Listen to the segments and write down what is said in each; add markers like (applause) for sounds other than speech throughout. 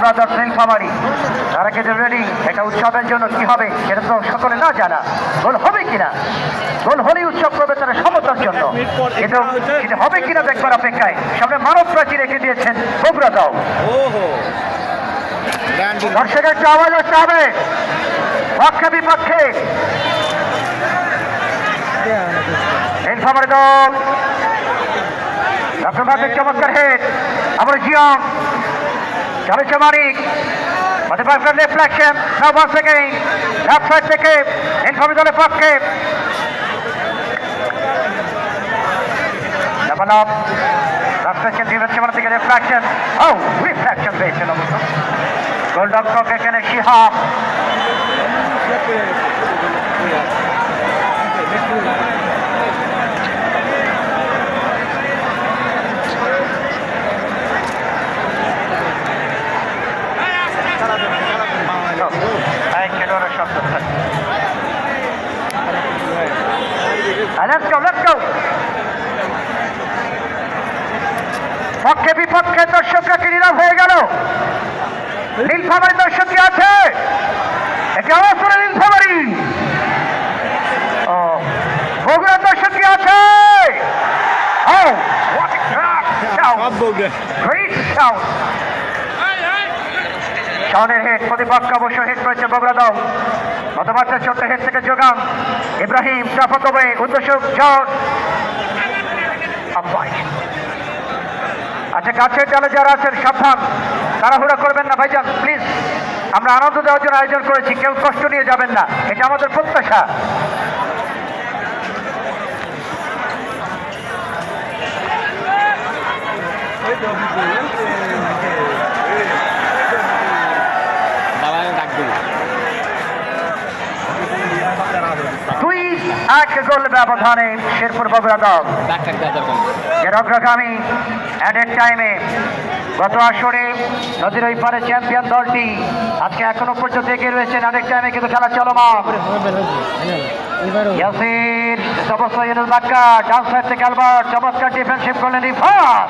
Brothers Nilphamari তারা কিন্তু ready? এটা উৎসবের জন্য কি হবে সেটা তো সকলে না জানা। গোল হবে কিনা? গোল হলেই উৎসব করবে তারা সমতার জন্য। কিন্তু এটা হবে কিনা দেখবার অপেক্ষায়। সামনে মানব প্রাচী রেখে দিয়েছেন বগুড়া দাও ওহো। দর্শকের একটা আওয়াজ আসতে হবে। পক্ষে বিপক্ষে। নীলফামারি দল। চমৎকার হেড আবার জিয়ং। চলেছে Manik মধ্যপ্রান্তের reflection now once again left side থেকে নীলফামারি দলের পক্ষে ডাবল আপ রিফ্লেকশন ডিফেন্সের থেকে রিফ্লেকশন ও রিফ্লেকশন পেয়েছেন অবশ্য গোলরক্ষক এখানে Shihab Let's go, let's go. পক্ষে বিপক্ষে দর্শকরা কি নীরব হয়ে গেল? নীলফামারি দর্শক কি আছে। এটি করে নীলফামারি ও বগুড়া দর্শক কি আছে Oh, বউকে Great shout! শাওনের হেড, প্রতিপক্ষ অবশ্য হেড করেছে বগুড়া দল। গতবারটা ছোট্ট হেড থেকে যোগান। ইব্রাহিম ট্রাফকবে উদ্দেশ্য শট আচ্ছা কাছের ডালে যারা আছেন, সাবধান। তাড়াহুড়া করবেন না, ভাইজান, প্লিজ। আমরা আনন্দ দেওয়ার জন্য আয়োজন করেছি, কেউ কষ্ট নিয়ে যাবেন না। এটা আমাদের প্রত্যাশা। বাবা আমি ডাক দিই দুই এক গোল ব্যবধানে শেরপুর বগুড়া দল। এর অগ্রগামী অ্যাডেড টাইমে গত আসরে নদীর ওই পারে চ্যাম্পিয়ন দলটি আজকে এখনও পর্যন্ত এগিয়ে রয়েছেন অনেক টাইমে কিন্তু খেলা চলমান। ইয়াসির চমৎকার ইউনুস বাক্কা ডান সাইড থেকে চমৎকার ডিফেন্সিভ করলেন রিফাত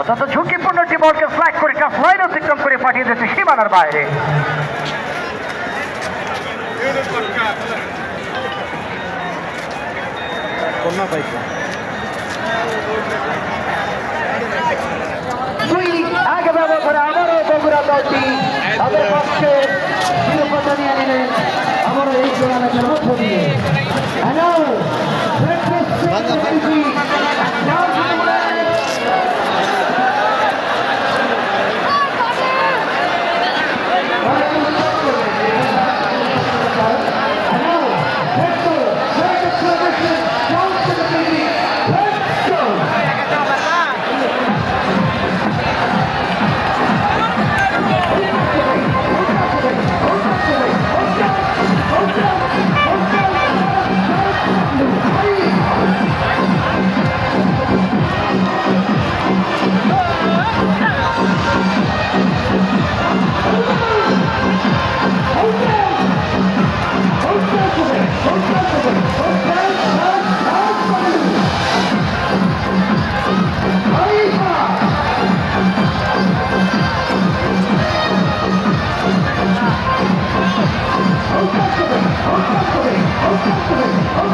অত্যন্ত ঝুঁকিপূর্ণ একটি বলকে ফ্ল্যাগ করে কাজ লাইন অতিক্রম করে পাঠিয়ে দিয়েছে সীমানার বাইরে। কন্যা পাইছে। দুই আগে ব্যবধানে আবারও বগুড়া দলটি তাদের পক্ষে শিরোপাটা নিয়ে নিলেন। আবারও এই টুর্নামেন্টের মধ্য দিয়ে হ্যালো Oh, (laughs)